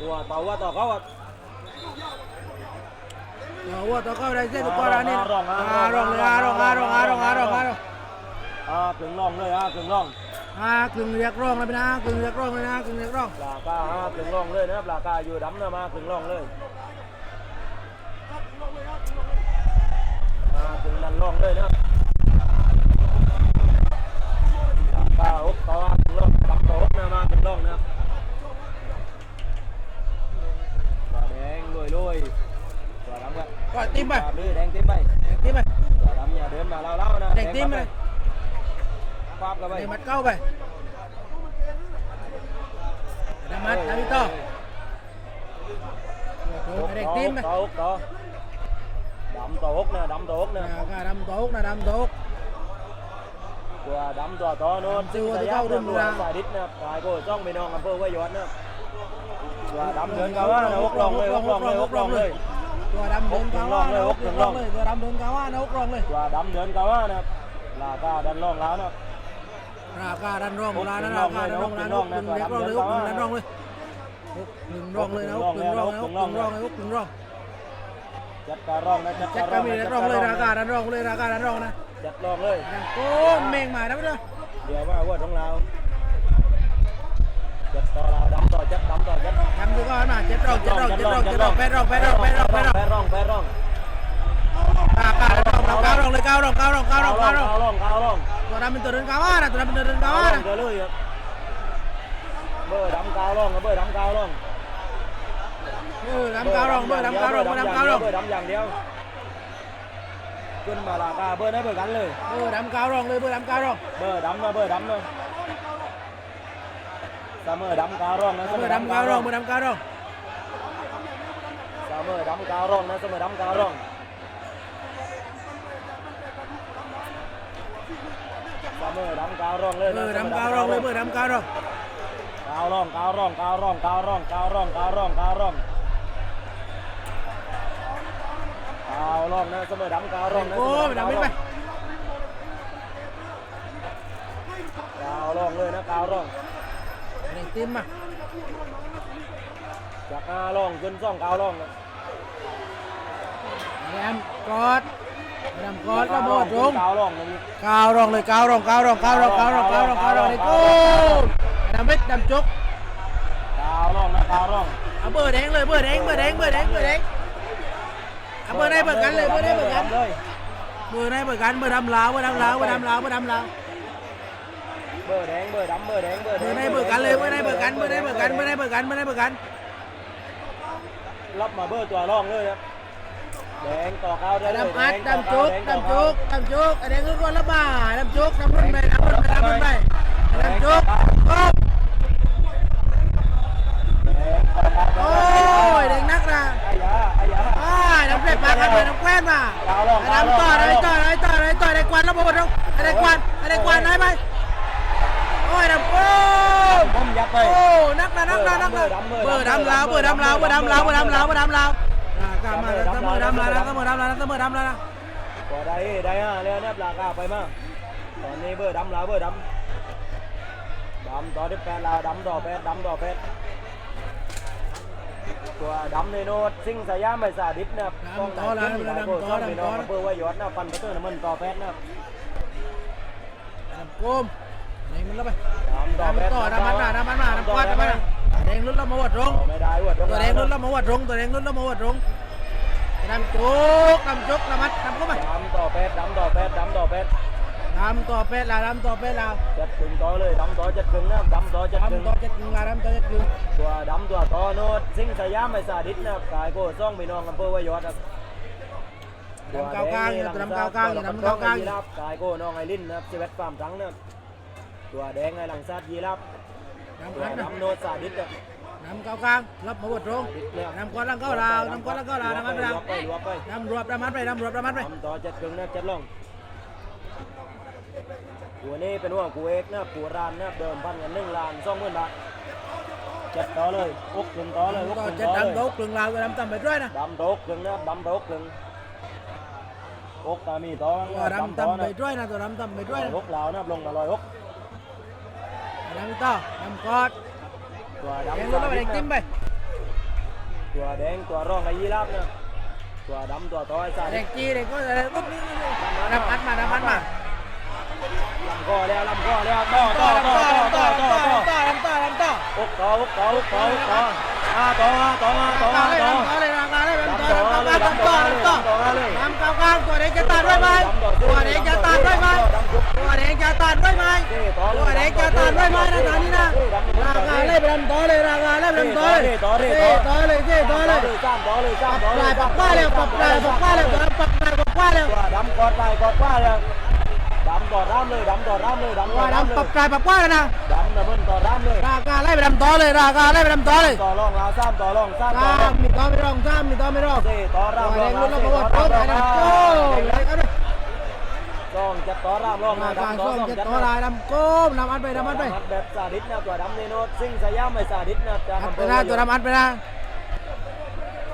Wah, tahu atau kau? Tahu atau kau dari sini kau rani. Arong, arong, arong, arong, arong, arong, arong. Ah, keng long เลยอะเก่งร่องอ่าคึงเรียกร้องเลยนะคึงเรียกร้องเลยนะคึงเรียกร้อง ปลาก้าอะเก่งร่องเลยนะครับปลาก้าอยู่ดำนะมาเก่งร่องเลย પાપ ગવાય અને મટકાઓ ભાઈ અને મત નવી તો દરેક ટીમ તો તો đậm tổ hút nè đậm tổ hút nè đậm tổ hút nè đậm tổ hút của đậm tổ to luôn chưa thì cao đừng ra phải đít nè phải của trong bên nòng làm phơi quay giọt nè của đậm đến cao á hút lòng lên hút lòng lên hút lòng lên ตัวดำเดินเขาว่านะฮุกถึงล่องเลยตัวดำเดินเขาว่านะฮุกลองเลยตัวดำเดินเขาว่านะลาก้าดันล่องแล้วนะ ราคาดันร่องร้านนะราคาดันร่องร้านอกหนึ่งเรียกร้องเลยอกหนึ่งดันร่องเลยหนึ่งร่องเลยนะอกหนึ่งร่องนะอกหนึ่งร่องเลยอกหนึ่งร่องจัดการร่องนะจัดจักาดรก็ร่องมีนะเรียจักดร้องการเลยร่องรานะคาดันร่องเลยราคาดันร่องนะจัดร่องเลยโอ้เมงมานะพี่เด้อเดี๋ยวว่าว่าของเราจัดต่อเราดำต่อจัดดำต่อจัดทำดูก่อนมาเจ็ดร่องเจ็ดร่องเจ็ดร่องเจ็ดร่องแปดร่องแปดร่องแปดร่องแปดร่องแปดร่องแปดร่องรา เราเก้าเราเลยเก้าเราเก้าเราเก้าเราเก้าเรา kalong kalong ตัวนั้นเป็นตัวเดินกาวานะตัวนั้นเป็นตัวเดินกาวานะ kalong rồi rồi bơi đắm kalong bơi đắm kalong เออน้ำกาวรองเบอร์น้ำกาวรองเบอร์น้ำกาวรอง bơi đắm dạng đeo cơn mà là ca bơi đấy bơi gắn rồi เบอร์น้ำกาวรองเลยเบอร์น้ำกาวรอง bơi đắm rồi bơi đắm rồi sao mơ đắm kalong เบ sao อ mơ ร์ đắm น้ำกาวรอง kalong เบอร์น้ำกาวรอง sao mơ đắm kalong sao mơ đắm kalong เสมอดำเก้าร่องเสมอดำเก้าร่องเลยเบนะอร์ดำเก้าร่องเลยเบอร์ดำเก้าร่องเก้าร่องเก้าร่องเก้าร่องเก้าร่องเก้าร่องเก้าร่องเก้าร่องเก้าร่องนะเสมอดำเก้าร่องนะโอ้ยดำไม่ไปเก้าร่องเลยนะเก้าร่องเด็กติมมาจากห้าร่องขึ้นสองเก้าร่องนะแรมกอด แรมกอดแล้วโบดลงเก้าร่องนะนี่เก้าร่องเลยเก้าร่องเก้าร่องเก้าร่องเก้าร่องเก้าร่องเก้าร่องนี่โก้ดำเม็ดดำจุกเก้าร่องนะเก้าร่องเอาเบอร์แดงเลยเบอร์แดงเบอร์แดงเบอร์แดงเบอร์แดงเอาเบอร์ได้เบอร์กันเลยเบอร์ได้เบอร์กันเลยเบอร์ได้เบอร์กันเบอร์ดำลาวเบอร์ดำลาวเบอร์ดำลาวเบอร์ดำลาวเบอร์แดงเบอร์ดำเบอร์แดงเบอร์เบแดองร์ได้เบอร์กันเลยเบอร์ได้เบอร์กันเบอร์ได้เบอร์กันเบอร์ได้เบอร์กันเบอร์ได้เบอร์กันรับมาเบอร์ตัวร่องเลยครับ แดงต่อเก้าได้เลยดำอัดแต่อดำจุกเาแงต่อดำจุกดำจุกอันนี้คือคนละบ้าดำจุกดำรุ่นไปดำรุ่นไปดำรุ่นไปดำจุกโอ้แดงต่อเก้าโอ้ยเด็กนักนะไอ้ยาไอ้ยาอ้ายดำเด็ดปากกันเลยดำแคว้นมาดำต่อดำต่อดำต่อดำต่อได้กวนแล้วบ่บ่ดำได้กวนได้กวนได้ไหมโอ้ยดำโอ้ผมยับไปโอ้นักนะนักนะนักนะเบอร์ดำลาวเบอร์ดำลาวเบอร์ดำลาวเบอร์ดำลาวเบอร์ดำลาวอ่า กลับมาเสมอดำลาวนะเสมอดำลาวนะเสมอดำลาวนะก็ได้ได้ฮะแล้วเนี่ยปลากาไปมาตอนนี้เบอร์ดำลาวเบอร์ดำดำต่อที่แปดลาดำต่อแปดดำต่อแปดตัวดำในโนดซิงสายามไม่สาดิษนะครับดำต่อแล้วดำดำต่อพี่ดำต่น้อองอำเภอวายอดนะปันประตูน้ำมันต่อแปดนะดำโกมเด้งมันแล้วไปดำต่อแปดำต่อดำมันมาดำมันมาดำกวาดดำมันเด้งรุ่นละมาวัดรงตัวเด้งรุ่นละมาวัดรงตัวเด้งรุ่นละมาวัดรง ดำจุกดำจุกดำมัดดำเข้าไปดำต่อแปดดำต่อแปดดำต่อแปดดำต่อเป็ดลาดำต่อเป็ดลาจัดกึ่งต่อเลยดำต่อจัดกึ่งนะครับดำต่อจัดกึ่งดำต่อเจ็ดกึ่งลาดำต่อเจ็ดกึ่ง ตัวดำตัวต่อโนดซิงสยามไม่สาดิษนะครับกายโก้ซ่องพี่น้องอำเภอวายอดครับดำเก้ากลางอยู่ตัวดำเก้ากลางอยู่ดำเก้ากลางอยู่ยีราฟกายโก้น้องไอรินนะครับชีวิตฟาร์มทั้งนะครับตัวแดงไอหลังซาดยีราฟดำตัวอัดนะดำโนดสาดิษครับ ดำเก้ากลางรับมาวัดรงดำก้อนลังเก้าลาวดำก้อนลังเก้าลาวดำมัดไปลลาววไปลวไปดำรวบดำมัดไปดำรวบดำมัดไปดำต่อจัดกึ่งนะครับจัดลงตัวนี้เป็นว่ากูเอกนะครับกูรานนะครับเดิมพันกันหนึ่งล้านสองหมื่นบาทจัดต่อเลยอกกึ่งต่อเลยอกต่อกึ่งเจ็ดต่อเลยดำโต๊ะกึ่งลาวก็ดำต่ำไปด้วยนะดำโตกกึ่งนะครับดำโตกกึ่งอกตามีต่อตัวดำต่ำไปด้วยนะตัวดำต่ำไปด้วยนะอกเหลานะครับลงมาลอยอกดำต่อดำกอด ตัวเด้งดำรุ่นละไปเด้งติ้มไป ตัวแดงตัวร่องไอ้ยีราฟเนี่ยตัวดำตัวต้อยซาเด็ดิกจีเด็กก็อะไรปุ๊บนี่ดำอัดมาดำอัดมาลำคอแล้วลำคอแล้วต่อต่อต่อต่อต่อต่อต่อดำต่อดำต่ออุกต่ออุกต่ออุกต่ออุกต่ออ่าต่อมาต่อมาต่อต่อมาเลยต่อดำต่อเลยดำต่อเลยดำดำต่ต่ออเลยดำต่อดำต่อดำต่อเลยดำต่อดำต่อเลยดำเก้ากลางตัวเด็กจะตัดด้วยไหมตัวเด็กจะตัดด้วยไหม ตัวเด็กจะตัดด้วยไหมตัวเด็กจะตัดด้วยไหมนะตอนนี้นะราคาเล่ไปดำต่อเลยราคาเล่ไปดำต่อเลยต่อเลยต่อเลยต่อเลยจ้ามต่อเลยจ้ามต่อปเลลายยปักว่าเลยปักปลายปักว่าเลยปักปลายปักว่าเลยตัวดำกอดไปกอดว่าเลยดำต่อร่ำเลยดำต่อร่ำเลยดำต่อว่าร่ำเลดำปัยกปลายปักว่าเลยนะดำนะมันต่อร่ำเลยราคาไล่ไปดำต่อเลยราคาไล่ไปดำต่อเลยต่อรองลาซ้ำต่อรองซ้ำต่อรซ้องำมีต่อไม่รองซ้ำมีต่อไม่รองเซ่ต่อตัวร่ำรเด็องกรุ่ลานเราเซ่บอกต่อว่าโต๊ะร่ำรไหนอง ซ่องจะต่อร่ำรองรานะคาดำต่อส้มซ่องจะจะต่อลายดำโก้มนำอัดไปนำอัดไปแบบซาดิสนะตัวดำในโนดซิ่งสยามไม่ซาดิสนะจากอัดอำเภไปอนะตัวดำอัดไปนะ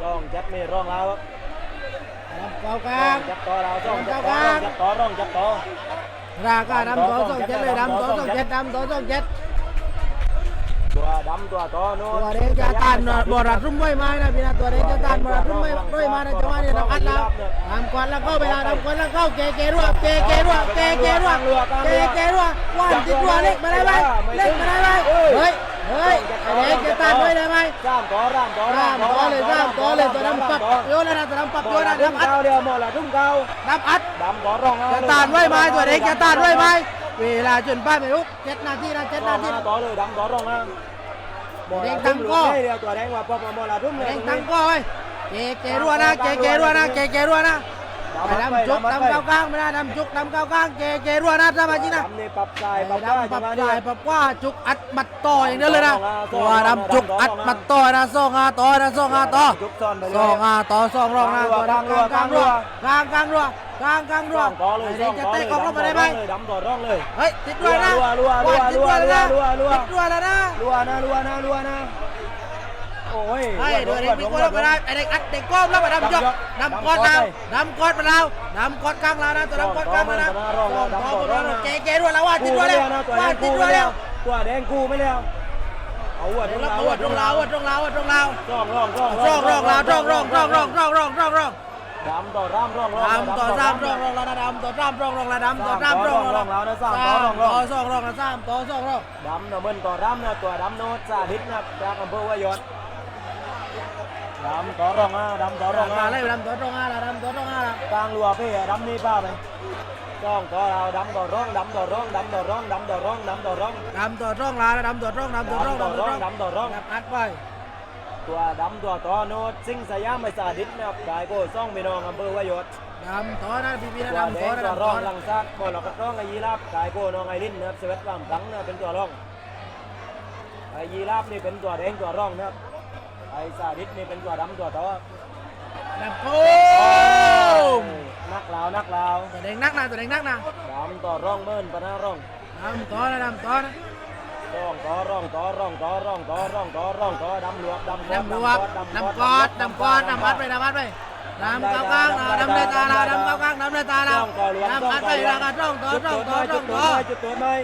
ซ่องจัดไม่รองแล้วดำเก้ากซ่ลาองงจัดต่อเราซ่องจัดต่อร่องจัดต่อร่องจัดต่อราคาดำต่อส่งเจ็ดเลยดำต่อส่งเจ็ดดำต่อส่งเจ็ด ตัวดำตัวโต่อโนตัวเด็กจะตันบอรัดรุ่มไว้ไม้นะพี่นะตัวเด็กจะตันบอรัดรุ่มไว้ด้วยมาในจังหวะนี้ดำอัดแล้วดำกวนแล้วเข้าไปนะดำกวนแล้วเข้าเกเกรัวเกเกรัวเกเกรัวเกเกรัววันติดรัวเล็กมาได้ไหมเล็กมาได้ไหมเฮ้ยเฮ้ยไอ้เด็กจะตันด้วยได้ไหมสามต่อร่ำต่อร่ามต่อเลยร่ามต่อเลยตัวดำปับโยนนะตัวดำปับโยนนะดำอัดเดียวหมดละทุ่มเก้าดำอัดดำต่อรองจะตานไว้ไหมตัวเด็กจะตานไว้ไหม Về chuyển 30 phút, chết là thi là chết บอ là ล thi. มาบอลเลยดังบอลตรงมาบอลละทุ่มเลยได้เดียวตัวแดงว่าพอมาบอลละทุ่มเลย Đánh tăng coi. Kẻ kẻ rua na, kẻ kẻ rua na, kẻ kẻ rua na. ะเกเกรัวนะเกเกรัวนะไปดำจุกดำเก้ากลางไม่ได้ดำจุกดำเก้ากลางเกเกรัวนะสมาชิกนะดำนี่ปรับใจไปปรับดำปับได้สายปับว่าจุกอัดมัดต่ออย่างเดียวเลยนะตัวดำจุกอัดมัดต่อนะส่งอาต่อนะส่งอาต่อจุกซ้อนไปเลยสองอาต่อสองรองนะตัวดำกลางกลางรัวกลางกลางรัวกลางกลางรัวร่องต่อเลยเด็กจะเตะกองลงมาได้ไหมดำต่อร่องเลย เฮ้ยติดด้วยนะรัวรัวรัวว่าติดด้วยแล้วนะรัวรัวติดด้วยแล้วนะรัวนะรัวนะรัวนะ โอ้ยเฮ้ยเดี๋ยวเด็กมีคนลงมาได้ไอ้เด็กอัดเด็กก้มแล้วมาดำยกดำกอดเราดำกอดมาเราดำกอดกลางเรานะตัวดำกอดกลางมานะดำกอดเราเก๋เก๋ด้วยแล้วว่าติดด้วยแล้วว่าติดด้วยแล้วตัวแดงกูไม่แล้วเอาวัดตรงเราตรงเราตรงเราตรงเราร่องร่องร่องร่องร่องเราร่องร่องร่องร่องร่องร่องร่องร่องดำต่อร่ำร่องร่องดำต่อสามร่องร่องเราดำต่อสามร่องร่องเราดำต่อสามร่องร่องเราสามต่อสองร่องเราสามต่อสองร่องดำนะเบิ้ลต่อร่ำนะตัวดำโนดสาธิตนะจากอำเภอวายศด Đâm có rong á, đâm có rong ปลา á. ไล่ดำตัวตรงห้าละดำตัวตรงห้าละ Càng lùa bây giờ đâm đi ba mày. Con có nào đâm đồ rong, đâm đồ rong, đâm đồ rong, đâm đồ rong, đâm đồ rong. ดำตัวตรงลาละดำตัวตรงดำตัวตรงดำตัวตรงดำตัวตรง แบบอัดไป Tua đâm tua to nô, sinh sa giá mày xả đít nè. Cái cô xong mày nòng hầm bơ qua dột. ดำตัวนะพี่พี่นะ Tua ดำตัว đen นะ tua ดำตัว rong, นะ lằng sát, bỏ lọc cắt rong, cái gì láp. Cái cô nòng ai linh nè, sẽ vết làm trắng nè, bên tua rong. Cái gì láp đi, bên tua đen tua rong nè. ไอสาธิตนี่เป็นตัวดำตัวต่อดำโก้มนักลาวนักลาวตัวแดงนักนะตัวแดงนักนะดำต่อร่องเบิ้นปะนะร่องดำต่อนะดำต่อนะร่องต่อร่องต่อร่องต่อร่องต่อร่องต่อร่องต่อดำหลวกดำดำรวบดำกอดดำกอดดำอัดไปดำอัดไปดำเก้ากลางดำในตาเราดำเก้ากลางดำในตาเราร่องต่อหลวงดำอัดไปราคาร่องต่อร่องต่อร่จุอดงตัวต่อหน่อยจุดตัวหน่อย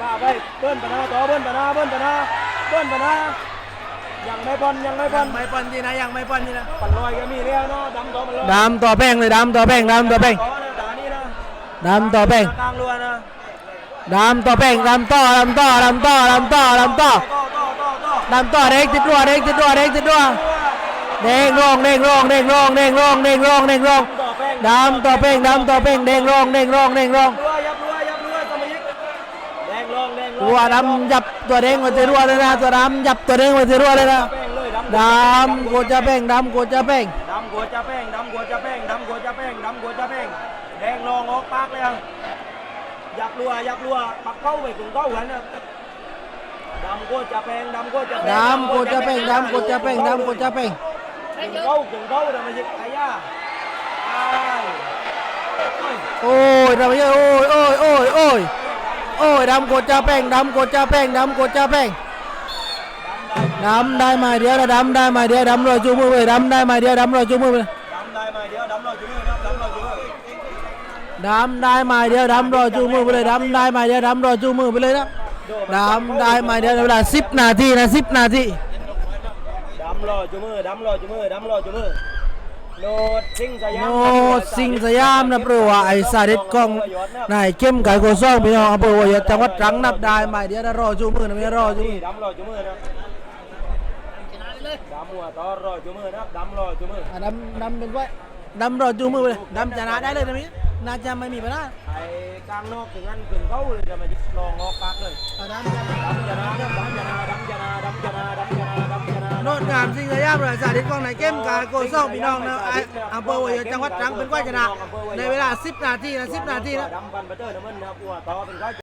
ป้าไปเบิ้นปะนะต่อเบิ้นปะนะเบิ้นปะนะเบิ้นปะนะ ยังไม่บอลยังไม่บอยัลงไม่ปนที่นะยังไม่ปนที่นะปั่นลอยก็มีเรียวเนาะดำต่อมันลอยดำต่อแป้งเลยดำต่อแป้งดำต่อแป้งต่อนะตานี่นะดำต่อแป้งกลางรัวนะดำต่อแป้งดำต่อดำต่อดำต่อดำต่อดำต่อต่อต่อต่อต่อดำต่อเด็กติดรัวเด็กติดรัวเด็กติดรัวเด้งร่องเด้งร่องเด้งร่องเด้งร่องเด้งร่องเด้งร่องต่อแป้งดำต่อแป้งดำต่อแป้งเด้งร่องเด้งร่องเด้งร่อง รัวยับรัวยับรัวสมัยแดงลงแดงลง รัวดำยับตัวเด้งมาที่รัวเลยนะตัวดำยับตัวเด้งมาที่รัวเลยนะแป้งเลยดำดำกูจะแป้งดำกูจะแป้งดำกัวจะแป้งดำกัวจะแป้งดำกัวจะแป้งดำกัวจะแป้งแดงลงออกปากเลยอะยับรัวยับรัวปักเข้าไปถึงเข้าหันนะดำกัวจะแป้งดำกัวจะแป้งดำกูจะแป้งดำกูจะแป้งดำกูจะแป้งถึงเข้าถึงเข้าแต่มันยิงไอ้ย่าไอ้โอ้ยเราเยอะโอ้ยโอ้ยโอ้ยโอ้ย โอ้ยดำกูจะแป้งดำกูจะแป้งดำกูจะแป้งดำได้มาเดียวนะดำได้มาเดียวดำรอยจูมือไปดำได้มาเดียวดำรอยจูมือไปดำได้ไหมเดียวดำราจุ้ยนะดำเราจุ้ยดำได้มาเดียวดำรอจูมือไปเลยดำได้มาเดียวดำรอยจูมือไปเลยนะดำได้มาเดียวเวลาสิบนาทีนะสิบนาทีดำรอยจุมือดำรอยจุมือดำรอยจุมือ โนดสิงสยามโนสิงห์สยามนะเพราะว่าไอ้สาดิตกองนายเข้มไก่โกซ่องพี่น้องอำเภอหัวใหญ่จังหวัดตรังนับได้ไหมเดี๋ยวนะรอจูมือนะไม่รอจูมือดำรอจุมือนะดำหัวต่อรอจุมือนะดำรอจุมืออะดำดำเป็นไว้ดำรอจูมือไปเลยดำชนะได้เลยนะพี่ น่าจะไม่มีปัญหาไอ้กลางนอกถึงนั้นถึงเขาเลยจะมาลองออกปากเลยอะดำชนะดำจะนาดำจะนาดำชนะดำชนาดำชนะดำชนะโนดงามสิ่งระยามเลยสาดิตกองในเกมการโกซ่องพี่น้องนะไอ้อำเภอหัวใหญ่จังหวัดตรังเป็นไว้ชนะในเวลา 10 นาทีนะ10 นาทีนะดำกันไปเตอร์นะมันนะหัวต่อเป็นเขา